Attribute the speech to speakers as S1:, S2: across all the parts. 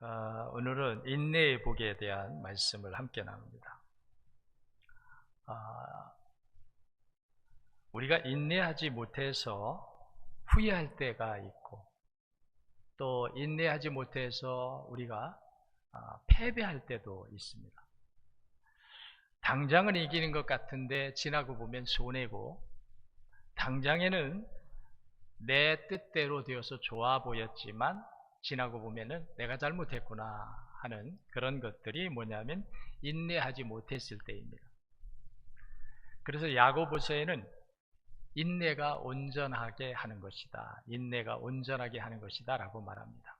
S1: 어, 오늘은 인내의 복에 대한 말씀을 함께 나눕니다. 아, 우리가 인내하지 못해서 후회할 때가 있고 또 인내하지 못해서 우리가 아, 패배할 때도 있습니다. 당장은 이기는 것 같은데 지나고 보면 손해고 당장에는 내 뜻대로 되어서 좋아 보였지만 지나고 보면은 내가 잘못했구나 하는 그런 것들이 뭐냐면 인내하지 못했을 때입니다. 그래서 야고보서에는 인내가 온전하게 하는 것이다. 인내가 온전하게 하는 것이다 라고 말합니다.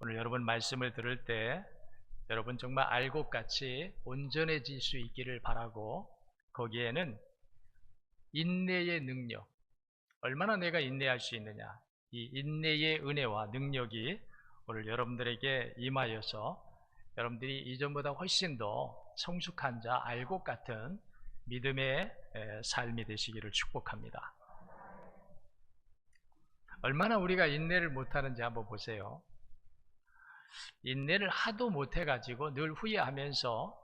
S1: 오늘 여러분 말씀을 들을 때 여러분 정말 알곡 같이 온전해질 수 있기를 바라고 거기에는 인내의 능력, 얼마나 내가 인내할 수 있느냐, 이 인내의 은혜와 능력이 오늘 여러분들에게 임하여서 여러분들이 이전보다 훨씬 더 성숙한 자, 알곡 같은 믿음의 삶이 되시기를 축복합니다. 얼마나 우리가 인내를 못하는지 한번 보세요. 인내를 하도 못해가지고 늘 후회하면서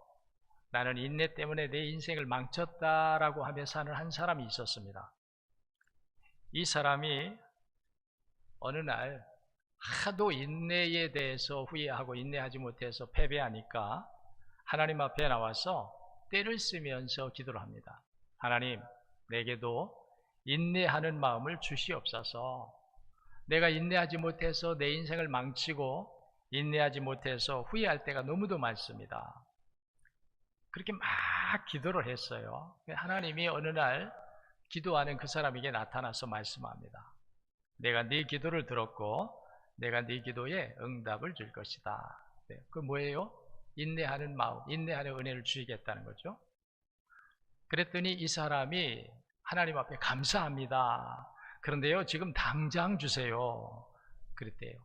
S1: 나는 인내 때문에 내 인생을 망쳤다라고 하며 사는 한 사람이 있었습니다. 이 사람이 어느 날 하도 인내에 대해서 후회하고 인내하지 못해서 패배하니까 하나님 앞에 나와서 때를 쓰면서 기도를 합니다. 하나님, 내게도 인내하는 마음을 주시옵소서. 내가 인내하지 못해서 내 인생을 망치고 인내하지 못해서 후회할 때가 너무도 많습니다. 그렇게 막 기도를 했어요. 하나님이 어느 날 기도하는 그 사람에게 나타나서 말씀합니다. 내가 네 기도를 들었고 내가 네 기도에 응답을 줄 것이다. 네, 그 뭐예요? 인내하는 마음, 인내하는 은혜를 주시겠다는 거죠. 그랬더니 이 사람이 하나님 앞에 감사합니다. 그런데요, 지금 당장 주세요. 그랬대요.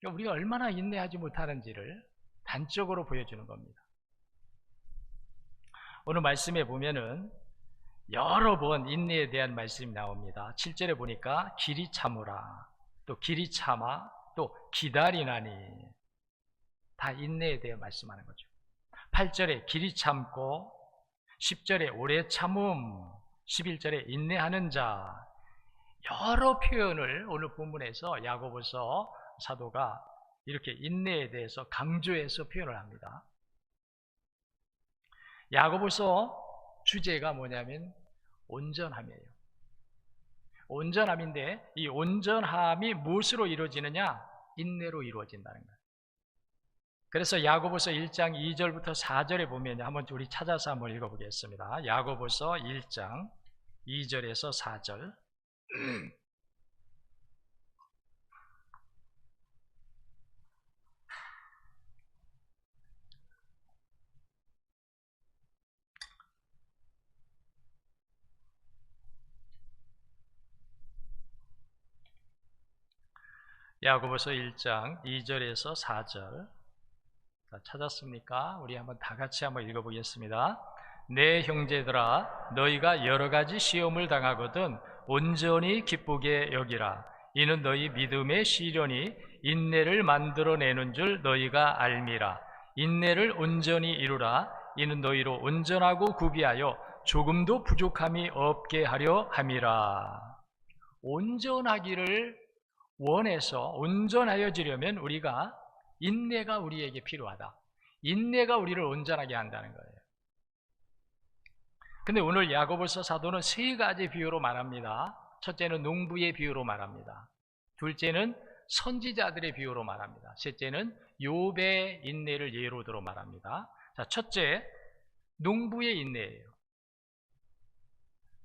S1: 그러니까 우리가 얼마나 인내하지 못하는지를 단적으로 보여주는 겁니다. 오늘 말씀에 보면은 여러 번 인내에 대한 말씀이 나옵니다. 7절에 보니까 길이 참으라, 또 길이 참아, 또 기다리나니 다 인내에 대해 말씀하는 거죠. 8절에 길이 참고 10절에 오래 참음 11절에 인내하는 자 여러 표현을 오늘 본문에서 야고보서 사도가 이렇게 인내에 대해서 강조해서 표현을 합니다. 야고보서 주제가 뭐냐면 온전함이에요. 온전함인데 이 온전함이 무엇으로 이루어지느냐? 인내로 이루어진다는 거예요. 그래서 야고보서 1장 2절부터 4절에 보면 한번 우리 찾아서 한번 읽어보겠습니다. 야고보서 1장 2절에서 4절 야고보서 1장 2절에서 4절. 찾았습니까? 우리 한번 다 같이 한번 읽어보겠습니다. 내 형제들아 너희가 여러 가지 시험을 당하거든 온전히 기쁘게 여기라. 이는 너희 믿음의 시련이 인내를 만들어내는 줄 너희가 알미라. 인내를 온전히 이루라. 이는 너희로 온전하고 구비하여 조금도 부족함이 없게 하려 함이라. 온전하기를 원해서 온전하여지려면 우리가 인내가 우리에게 필요하다. 인내가 우리를 온전하게 한다는 거예요. 근데 오늘 야고보서 사도는 세 가지 비유로 말합니다. 첫째는 농부의 비유로 말합니다. 둘째는 선지자들의 비유로 말합니다. 셋째는 욥의 인내를 예로 들어 말합니다. 자, 첫째 농부의 인내예요.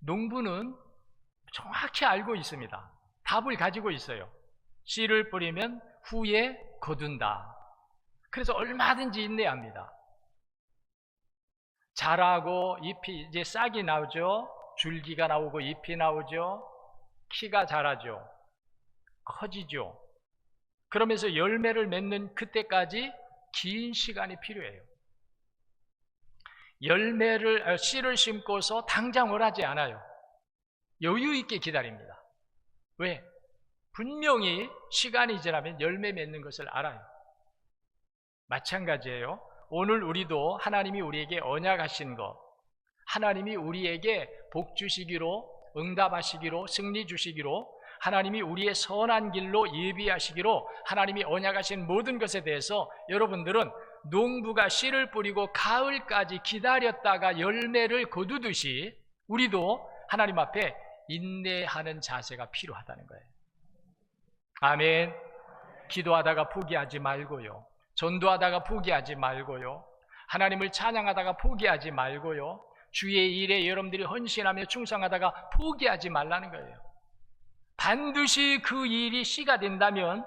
S1: 농부는 정확히 알고 있습니다. 답을 가지고 있어요. 씨를 뿌리면 후에 거둔다. 그래서 얼마든지 인내합니다. 자라고 잎이 이제 싹이 나오죠. 줄기가 나오고 잎이 나오죠. 키가 자라죠. 커지죠. 그러면서 열매를 맺는 그때까지 긴 시간이 필요해요. 열매를 아, 씨를 심고서 당장 원하지 않아요. 여유 있게 기다립니다. 왜? 분명히 시간이 지나면 열매 맺는 것을 알아요. 마찬가지예요. 오늘 우리도 하나님이 우리에게 언약하신 것, 하나님이 우리에게 복 주시기로, 응답하시기로, 승리 주시기로, 하나님이 우리의 선한 길로 예비하시기로 하나님이 언약하신 모든 것에 대해서 여러분들은 농부가 씨를 뿌리고 가을까지 기다렸다가 열매를 거두듯이 우리도 하나님 앞에 인내하는 자세가 필요하다는 거예요. 아멘. 기도하다가 포기하지 말고요. 전도하다가 포기하지 말고요. 하나님을 찬양하다가 포기하지 말고요. 주의 일에 여러분들이 헌신하며 충성하다가 포기하지 말라는 거예요. 반드시 그 일이 씨가 된다면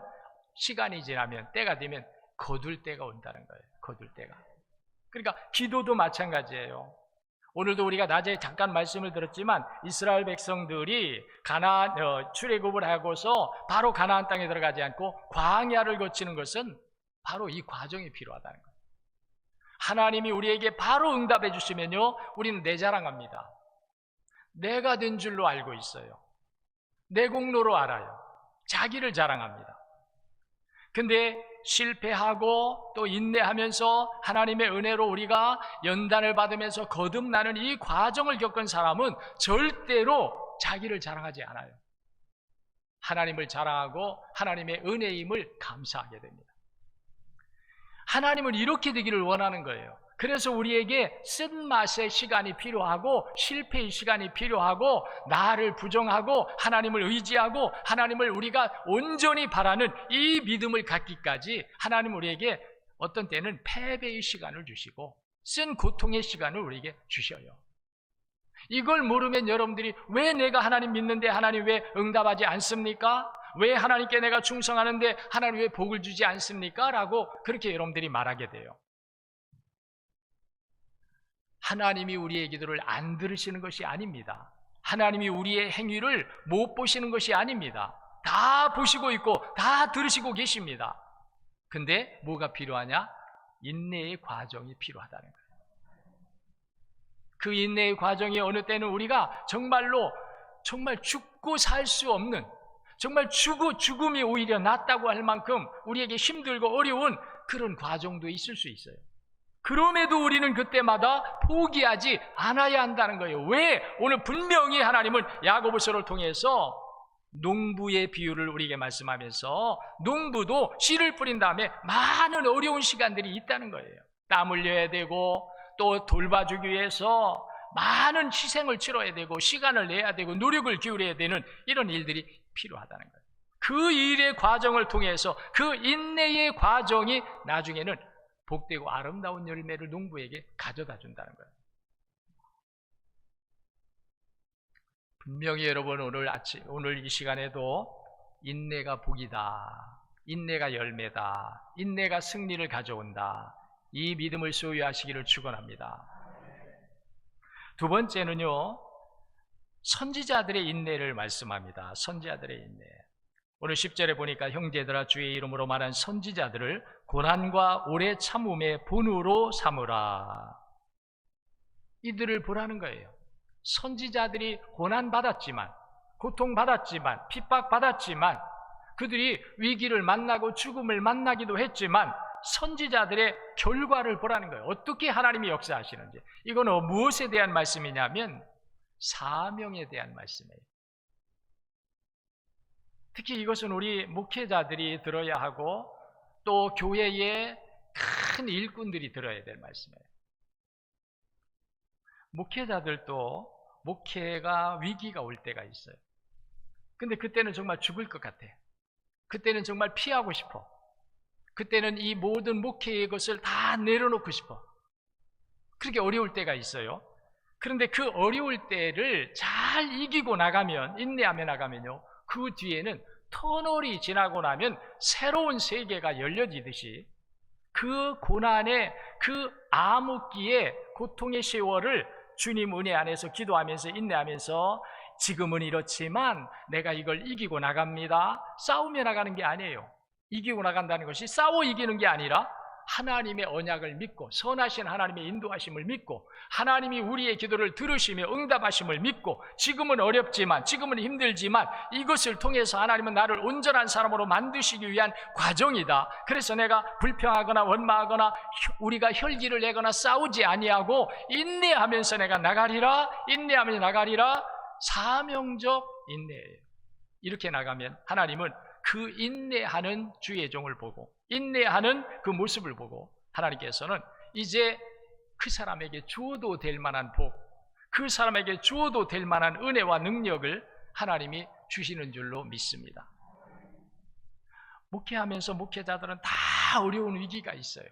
S1: 시간이 지나면 때가 되면 거둘 때가 온다는 거예요. 거둘 때가. 그러니까 기도도 마찬가지예요. 오늘도 우리가 낮에 잠깐 말씀을 들었지만 이스라엘 백성들이 가나안 어, 출애굽을 하고서 바로 가나안 땅에 들어가지 않고 광야를 거치는 것은 바로 이 과정이 필요하다는 거예요. 하나님이 우리에게 바로 응답해 주시면요, 우리는 내 자랑합니다. 내가 된 줄로 알고 있어요. 내 공로로 알아요. 자기를 자랑합니다. 근데 실패하고 또 인내하면서 하나님의 은혜로 우리가 연단을 받으면서 거듭나는 이 과정을 겪은 사람은 절대로 자기를 자랑하지 않아요. 하나님을 자랑하고 하나님의 은혜임을 감사하게 됩니다. 하나님은 이렇게 되기를 원하는 거예요. 그래서 우리에게 쓴맛의 시간이 필요하고 실패의 시간이 필요하고 나를 부정하고 하나님을 의지하고 하나님을 우리가 온전히 바라는 이 믿음을 갖기까지 하나님 우리에게 어떤 때는 패배의 시간을 주시고 쓴 고통의 시간을 우리에게 주셔요. 이걸 모르면 여러분들이 왜 내가 하나님 믿는데 하나님 왜 응답하지 않습니까? 왜 하나님께 내가 충성하는데 하나님 왜 복을 주지 않습니까? 라고 그렇게 여러분들이 말하게 돼요. 하나님이 우리의 기도를 안 들으시는 것이 아닙니다. 하나님이 우리의 행위를 못 보시는 것이 아닙니다. 다 보시고 있고 다 들으시고 계십니다. 근데 뭐가 필요하냐? 인내의 과정이 필요하다는 거예요. 그 인내의 과정이 어느 때는 우리가 정말로 정말 죽고 살 수 없는 정말 죽고 죽음이 오히려 낫다고 할 만큼 우리에게 힘들고 어려운 그런 과정도 있을 수 있어요. 그럼에도 우리는 그때마다 포기하지 않아야 한다는 거예요. 왜? 오늘 분명히 하나님은 야고보서를 통해서 농부의 비유를 우리에게 말씀하면서 농부도 씨를 뿌린 다음에 많은 어려운 시간들이 있다는 거예요. 땀 흘려야 되고 또 돌봐주기 위해서 많은 희생을 치러야 되고 시간을 내야 되고 노력을 기울여야 되는 이런 일들이 필요하다는 거예요. 그 일의 과정을 통해서 그 인내의 과정이 나중에는 복되고 아름다운 열매를 농부에게 가져다 준다는 거예요. 분명히 여러분 오늘 아침 오늘 이 시간에도 인내가 복이다. 인내가 열매다. 인내가 승리를 가져온다. 이 믿음을 소유하시기를 축원합니다. 두 번째는요. 선지자들의 인내를 말씀합니다. 선지자들의 인내. 오늘 10절에 보니까 형제들아 주의 이름으로 말한 선지자들을 고난과 오래 참음의 본으로 삼으라. 이들을 보라는 거예요. 선지자들이 고난받았지만, 고통받았지만, 핍박받았지만, 그들이 위기를 만나고 죽음을 만나기도 했지만, 선지자들의 결과를 보라는 거예요. 어떻게 하나님이 역사하시는지. 이거는 무엇에 대한 말씀이냐면, 사명에 대한 말씀이에요. 특히 이것은 우리 목회자들이 들어야 하고 또 교회의 큰 일꾼들이 들어야 될 말씀이에요. 목회자들도 목회가 위기가 올 때가 있어요. 근데 그때는 정말 죽을 것 같아. 그때는 정말 피하고 싶어. 그때는 이 모든 목회의 것을 다 내려놓고 싶어. 그렇게 어려울 때가 있어요. 그런데 그 어려울 때를 잘 이기고 나가면, 인내하며 나가면요. 그 뒤에는 터널이 지나고 나면 새로운 세계가 열려지듯이 그 고난의 그 암흑기의 고통의 세월을 주님 은혜 안에서 기도하면서 인내하면서 지금은 이렇지만 내가 이걸 이기고 나갑니다. 싸우며 나가는 게 아니에요. 이기고 나간다는 것이 싸워 이기는 게 아니라 하나님의 언약을 믿고 선하신 하나님의 인도하심을 믿고 하나님이 우리의 기도를 들으시며 응답하심을 믿고 지금은 어렵지만 지금은 힘들지만 이것을 통해서 하나님은 나를 온전한 사람으로 만드시기 위한 과정이다. 그래서 내가 불평하거나 원망하거나 우리가 혈기를 내거나 싸우지 아니하고 인내하면서 내가 나가리라 인내하면서 나가리라 사명적 인내예요. 이렇게 나가면 하나님은 그 인내하는 주의 종을 보고 인내하는 그 모습을 보고 하나님께서는 이제 그 사람에게 주어도 될 만한 복, 그 사람에게 주어도 될 만한 은혜와 능력을 하나님이 주시는 줄로 믿습니다. 목회하면서 목회자들은 다 어려운 위기가 있어요.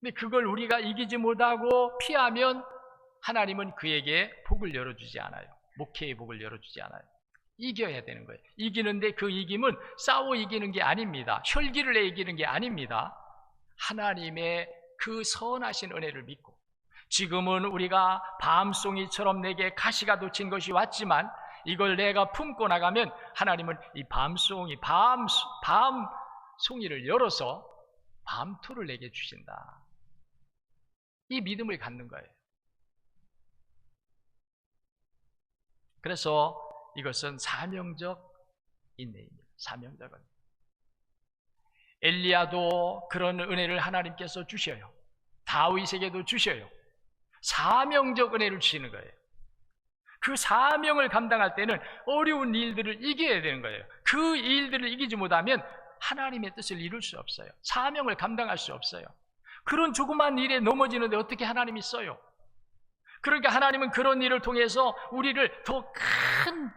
S1: 근데 그걸 우리가 이기지 못하고 피하면 하나님은 그에게 복을 열어주지 않아요. 목회의 복을 열어주지 않아요. 이겨야 되는 거예요. 이기는데 그 이김은 싸워 이기는 게 아닙니다. 혈기를 내 이기는 게 아닙니다. 하나님의 그 선하신 은혜를 믿고 지금은 우리가 밤송이처럼 내게 가시가 돋친 것이 왔지만 이걸 내가 품고 나가면 하나님은 이 밤송이 밤 밤송이를 열어서 밤토를 내게 주신다. 이 믿음을 갖는 거예요. 그래서 이것은 사명적 인내입니다. 사명적 은 엘리야도 그런 은혜를 하나님께서 주셔요. 다윗에게도 주셔요. 사명적 은혜를 주시는 거예요. 그 사명을 감당할 때는 어려운 일들을 이겨야 되는 거예요. 그 일들을 이기지 못하면 하나님의 뜻을 이룰 수 없어요. 사명을 감당할 수 없어요. 그런 조그만 일에 넘어지는데 어떻게 하나님이 써요? 그러니까 하나님은 그런 일을 통해서 우리를 더 큰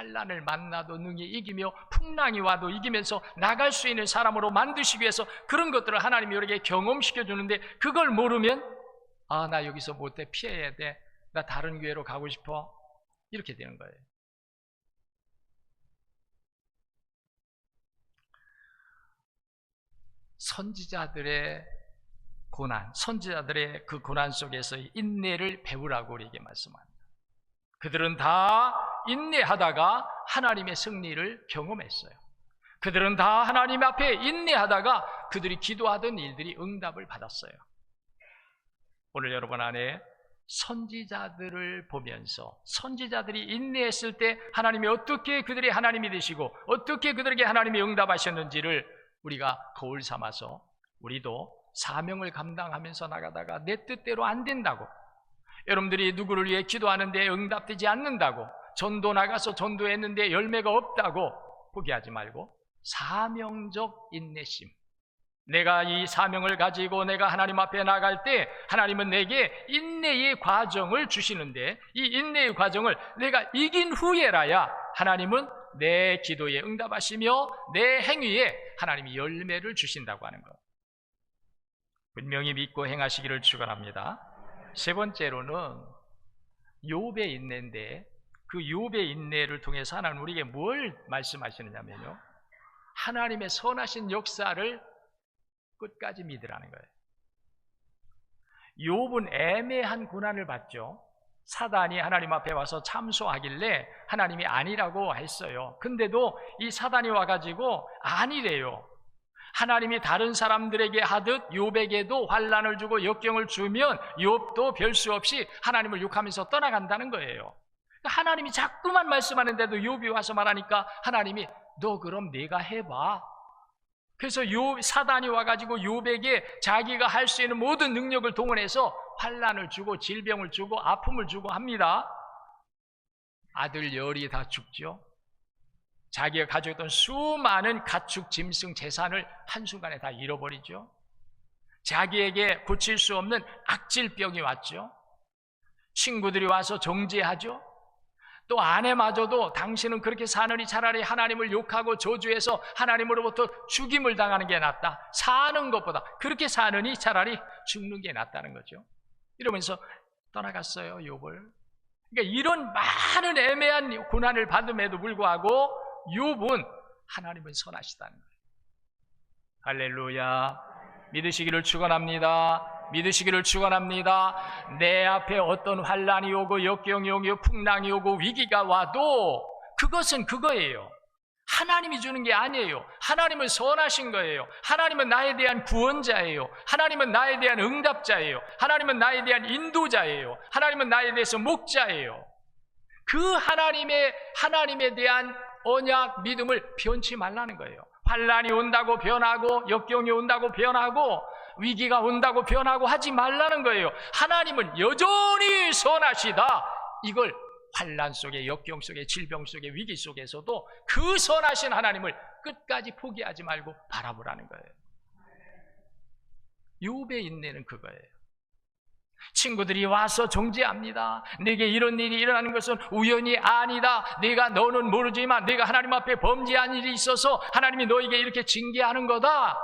S1: 환란을 만나도 능히 이기며 풍랑이 와도 이기면서 나갈 수 있는 사람으로 만드시기 위해서 그런 것들을 하나님이 우리에게 경험시켜 주는데 그걸 모르면 아 나 여기서 못해 피해야 돼. 나 다른 교회로 가고 싶어. 이렇게 되는 거예요. 선지자들의 고난, 선지자들의 그 고난 속에서 인내를 배우라고 우리에게 말씀합니다. 그들은 다 인내하다가 하나님의 승리를 경험했어요. 그들은 다 하나님 앞에 인내하다가 그들이 기도하던 일들이 응답을 받았어요. 오늘 여러분 안에 선지자들을 보면서 선지자들이 인내했을 때 하나님이 어떻게 그들이 하나님이 되시고 어떻게 그들에게 하나님이 응답하셨는지를 우리가 거울 삼아서 우리도 사명을 감당하면서 나가다가 내 뜻대로 안 된다고 여러분들이 누구를 위해 기도하는데 응답되지 않는다고 전도 나가서 전도했는데 열매가 없다고 포기하지 말고 사명적 인내심 내가 이 사명을 가지고 내가 하나님 앞에 나갈 때 하나님은 내게 인내의 과정을 주시는데 이 인내의 과정을 내가 이긴 후에라야 하나님은 내 기도에 응답하시며 내 행위에 하나님이 열매를 주신다고 하는 것. 분명히 믿고 행하시기를 축원합니다. 세 번째로는 욥의 인내인데 그 욥의 인내를 통해서 하나님 우리에게 뭘 말씀하시느냐면요. 하나님의 선하신 역사를 끝까지 믿으라는 거예요. 욥은 애매한 고난을 받죠. 사단이 하나님 앞에 와서 참소하길래 하나님이 아니라고 했어요. 근데도 이 사단이 와가지고 아니래요. 하나님이 다른 사람들에게 하듯 욥에게도 환란을 주고 역경을 주면 욥도 별 수 없이 하나님을 욕하면서 떠나간다는 거예요. 하나님이 자꾸만 말씀하는데도 욥이 와서 말하니까 하나님이 너 그럼 내가 해봐. 그래서 요 사단이 와가지고 욥에게 자기가 할 수 있는 모든 능력을 동원해서 환란을 주고 질병을 주고 아픔을 주고 합니다. 아들 열이 다 죽죠. 자기가 가지고 있던 수많은 가축, 짐승, 재산을 한순간에 다 잃어버리죠. 자기에게 고칠 수 없는 악질병이 왔죠. 친구들이 와서 정죄하죠. 또 아내마저도 당신은 그렇게 사느니 차라리 하나님을 욕하고 저주해서 하나님으로부터 죽임을 당하는 게 낫다. 사는 것보다 그렇게 사느니 차라리 죽는 게 낫다는 거죠. 이러면서 떠나갔어요, 욥을. 그러니까 이런 많은 애매한 고난을 받음에도 불구하고 욥은 하나님은 선하시다는 거예요. 할렐루야. 믿으시기를 축원합니다. 믿으시기를 축원합니다. 내 앞에 어떤 환란이 오고 역경이 오고 풍랑이 오고 위기가 와도 그것은 그거예요. 하나님이 주는 게 아니에요. 하나님은 선하신 거예요. 하나님은 나에 대한 구원자예요. 하나님은 나에 대한 응답자예요. 하나님은 나에 대한 인도자예요. 하나님은 나에 대해서 목자예요. 그 하나님의 하나님에 대한 언약 믿음을 변치 말라는 거예요. 환란이 온다고 변하고 역경이 온다고 변하고 위기가 온다고 변하고 하지 말라는 거예요. 하나님은 여전히 선하시다. 이걸 환란 속에 역경 속에 질병 속에 위기 속에서도 그 선하신 하나님을 끝까지 포기하지 말고 바라보라는 거예요. 욥의 인내는 그거예요. 친구들이 와서 정죄합니다. 내게 이런 일이 일어나는 것은 우연이 아니다. 내가 너는 모르지만 내가 하나님 앞에 범죄한 일이 있어서 하나님이 너에게 이렇게 징계하는 거다.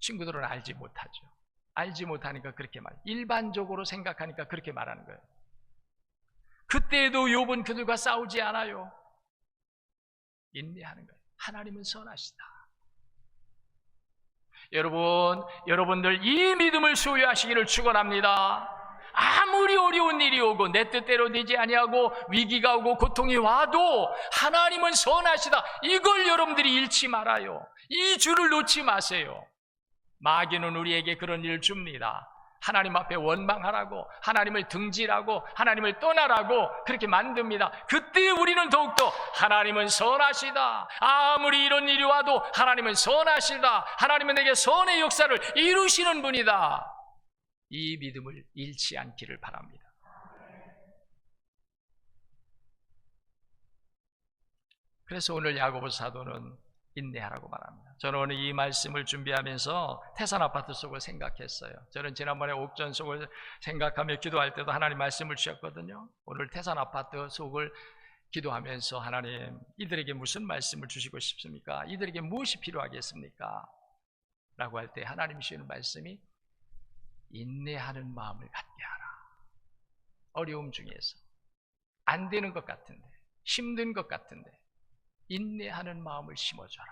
S1: 친구들은 알지 못하죠. 알지 못하니까 그렇게 말. 일반적으로 생각하니까 그렇게 말하는 거예요. 그때에도 욥은 그들과 싸우지 않아요. 인내하는 거예요. 하나님은 선하시다. 여러분, 여러분들 이 믿음을 소유하시기를 축원합니다. 아무리 어려운 일이 오고 내 뜻대로 되지 아니하고 위기가 오고 고통이 와도 하나님은 선하시다. 이걸 여러분들이 잃지 말아요. 이 줄을 놓지 마세요. 마귀는 우리에게 그런 일을 줍니다. 하나님 앞에 원망하라고, 하나님을 등지라고, 하나님을 떠나라고 그렇게 만듭니다. 그때 우리는 더욱더 하나님은 선하시다. 아무리 이런 일이 와도 하나님은 선하시다. 하나님은 내게 선의 역사를 이루시는 분이다. 이 믿음을 잃지 않기를 바랍니다. 그래서 오늘 야고보 사도는 인내하라고 말합니다. 저는 오늘 이 말씀을 준비하면서 태산 아파트 속을 생각했어요. 저는 지난번에 옥전 속을 생각하며 기도할 때도 하나님 말씀을 주셨거든요. 오늘 태산 아파트 속을 기도하면서 하나님 이들에게 무슨 말씀을 주시고 싶습니까? 이들에게 무엇이 필요하겠습니까? 라고 할 때 하나님 주시는 말씀이 인내하는 마음을 갖게 하라. 어려움 중에서 안 되는 것 같은데 힘든 것 같은데 인내하는 마음을 심어줘라.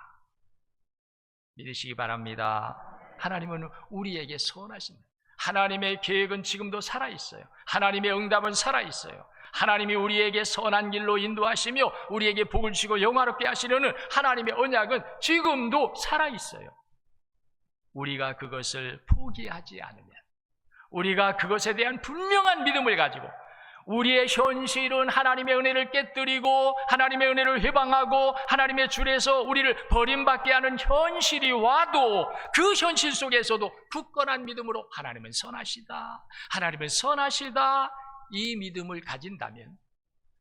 S1: 믿으시기 바랍니다. 하나님은 우리에게 선하십니다. 하나님의 계획은 지금도 살아있어요. 하나님의 응답은 살아있어요. 하나님이 우리에게 선한 길로 인도하시며 우리에게 복을 주시고 영화롭게 하시려는 하나님의 언약은 지금도 살아있어요. 우리가 그것을 포기하지 않으면, 우리가 그것에 대한 분명한 믿음을 가지고 우리의 현실은 하나님의 은혜를 깨뜨리고 하나님의 은혜를 회방하고 하나님의 줄에서 우리를 버림받게 하는 현실이 와도 그 현실 속에서도 굳건한 믿음으로 하나님은 선하시다. 하나님은 선하시다. 이 믿음을 가진다면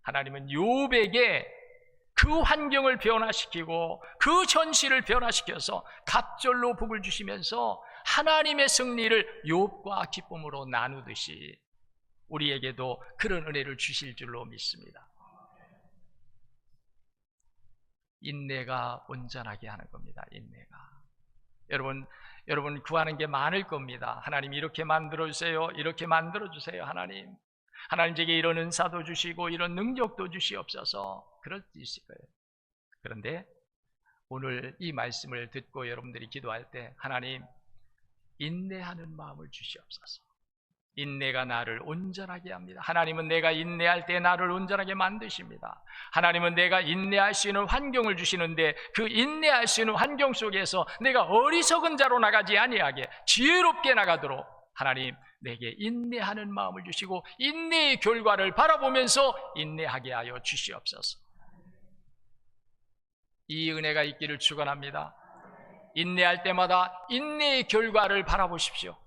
S1: 하나님은 요백에 그 환경을 변화시키고 그 현실을 변화시켜서 갑절로 복을 주시면서 하나님의 승리를 욥과 기쁨으로 나누듯이 우리에게도 그런 은혜를 주실 줄로 믿습니다. 인내가 온전하게 하는 겁니다. 인내가. 여러분, 여러분 구하는 게 많을 겁니다. 하나님 이렇게 만들어 주세요. 이렇게 만들어 주세요. 하나님. 하나님 제게 이런 은사도 주시고 이런 능력도 주시옵소서. 그럴 수 있을 거예요. 그런데 오늘 이 말씀을 듣고 여러분들이 기도할 때 하나님 인내하는 마음을 주시옵소서. 인내가 나를 온전하게 합니다. 하나님은 내가 인내할 때 나를 온전하게 만드십니다. 하나님은 내가 인내할 수 있는 환경을 주시는데 그 인내할 수 있는 환경 속에서 내가 어리석은 자로 나가지 아니하게 지혜롭게 나가도록 하나님 내게 인내하는 마음을 주시고 인내의 결과를 바라보면서 인내하게 하여 주시옵소서. 이 은혜가 있기를 축원합니다. 인내할 때마다 인내의 결과를 바라보십시오.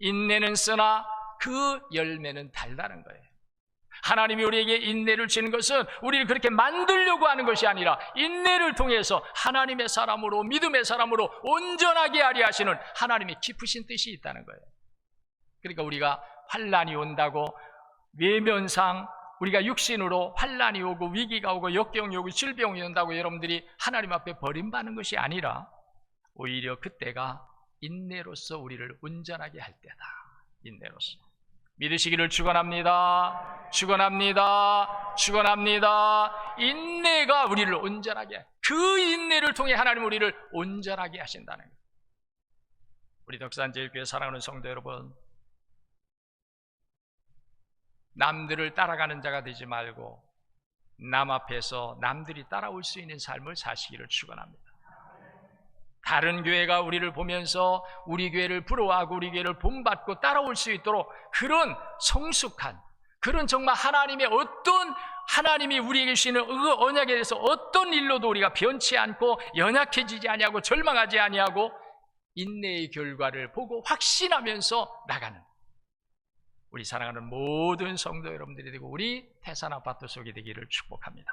S1: 인내는 쓰나 그 열매는 달다는 거예요. 하나님이 우리에게 인내를 주는 것은 우리를 그렇게 만들려고 하는 것이 아니라 인내를 통해서 하나님의 사람으로 믿음의 사람으로 온전하게 하리 하시는 하나님의 깊으신 뜻이 있다는 거예요. 그러니까 우리가 환란이 온다고 외면상 우리가 육신으로 환란이 오고 위기가 오고 역경이 오고 질병이 온다고 여러분들이 하나님 앞에 버림받는 것이 아니라 오히려 그때가 인내로서 우리를 온전하게 할 때다. 인내로서. 믿으시기를 축원합니다. 축원합니다. 축원합니다. 인내가 우리를 온전하게 그 인내를 통해 하나님 우리를 온전하게 하신다는 거예요. 우리 덕산제일교회 사랑하는 성도 여러분, 남들을 따라가는 자가 되지 말고 남 앞에서 남들이 따라올 수 있는 삶을 사시기를 축원합니다. 다른 교회가 우리를 보면서 우리 교회를 부러워하고 우리 교회를 본받고 따라올 수 있도록 그런 성숙한 그런 정말 하나님의 어떤 하나님이 우리에게 주시는 그 언약에 대해서 어떤 일로도 우리가 변치 않고 연약해지지 아니하고 절망하지 아니하고 인내의 결과를 보고 확신하면서 나가는 우리 사랑하는 모든 성도 여러분들이 되고 우리 태산 아파트 속이 되기를 축복합니다.